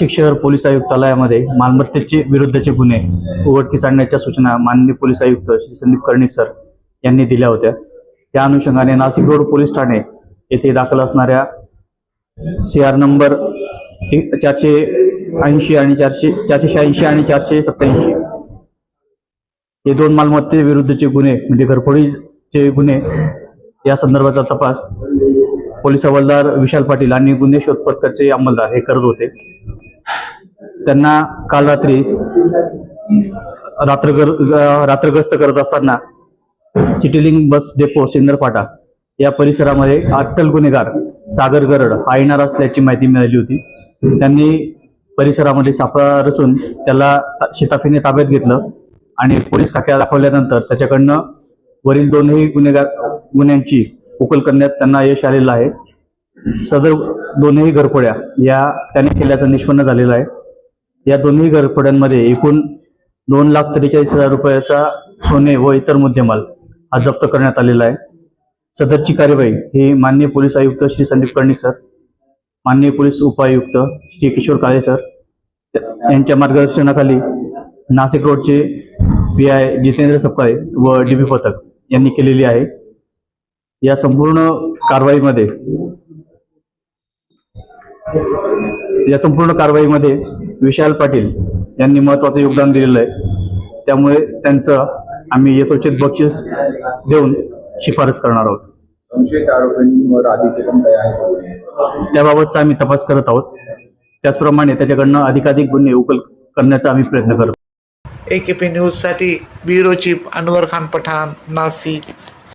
नाशिक शहर पोलीस आयुक्तालयामध्ये मालमत्तेचे विरुद्धचे गुन्हे उघडकीस आणण्याच्या सूचना माननीय पोलीस आयुक्त श्री संदीप कर्णिक सर यांनी दिल्या होत्या. त्या अनुषंगाने नाशिक रोड पोलीस ठाणे येथे दाखल असणाऱ्या सी आर नंबर चारशे ऐंशी आणि चारशे चारशे शहाऐंशी आणि चारशे हे दोन मालमत्ते विरुद्धचे गुन्हे म्हणजे घरफोडीचे गुन्हे या संदर्भाचा तपास पोलीस हवालदार विशाल पाटील आणि गुन्हे शोध पथकाचे अंमलदार हे करत होते. त्यांना काल रात्री रात्रगर रात्रग्रस्त करत असताना सिटीलिंग बस डेपो सिंदरपाटा या परिसरामध्ये अट्टल गुन्हेगार सागर गरड हा येणार असल्याची माहिती मिळाली होती. त्यांनी परिसरामध्ये सापळा रचून त्याला शिताफीने ताब्यात घेतलं आणि पोलीस खाक्या दाखवल्यानंतर त्याच्याकडनं वरील दोनही गुन्हेगार गुन्ह्यांची उकल करण्यात त्यांना यश आलेलं आहे. सदर दोनही घरफोड्या या त्याने केल्याचं निष्पन्न झालेलं आहे. या दोन्ही घरफोड्यांमध्ये एकूण दोन लाख त्रेचाळीस हजार रुपयाचा सोने व इतर मुद्देमाल हा जप्त करण्यात आलेला आहे. सदरची कार्यवाही ही माननीय पोलीस आयुक्त श्री संदीप कर्णिक सर माननीय पोलीस उपायुक्त श्री किशोर काळे सर यांच्या मार्गदर्शनाखाली नाशिक रोडचे पी आय जितेंद्र सपकाळे व डी पथक यांनी केलेली आहे. या संपूर्ण कारवाईमध्ये या संपूर्ण कारवाईमध्ये विशाल पाटील यांनी महत्वाचं योगदान दिलेलं आहे. त्यामुळे त्यांचं आम्ही यथोचित बक्षीस देऊन शिफारस करणार आहोत. त्याबाबतचा आम्ही तपास करत आहोत. त्याचप्रमाणे त्याच्याकडनं अधिकाधिक गुन्हे उकल करण्याचा आम्ही प्रयत्न करत आहोत. ए के पी न्यूजसाठी ब्युरो चीफ अनवर खान पठाण नाशिक.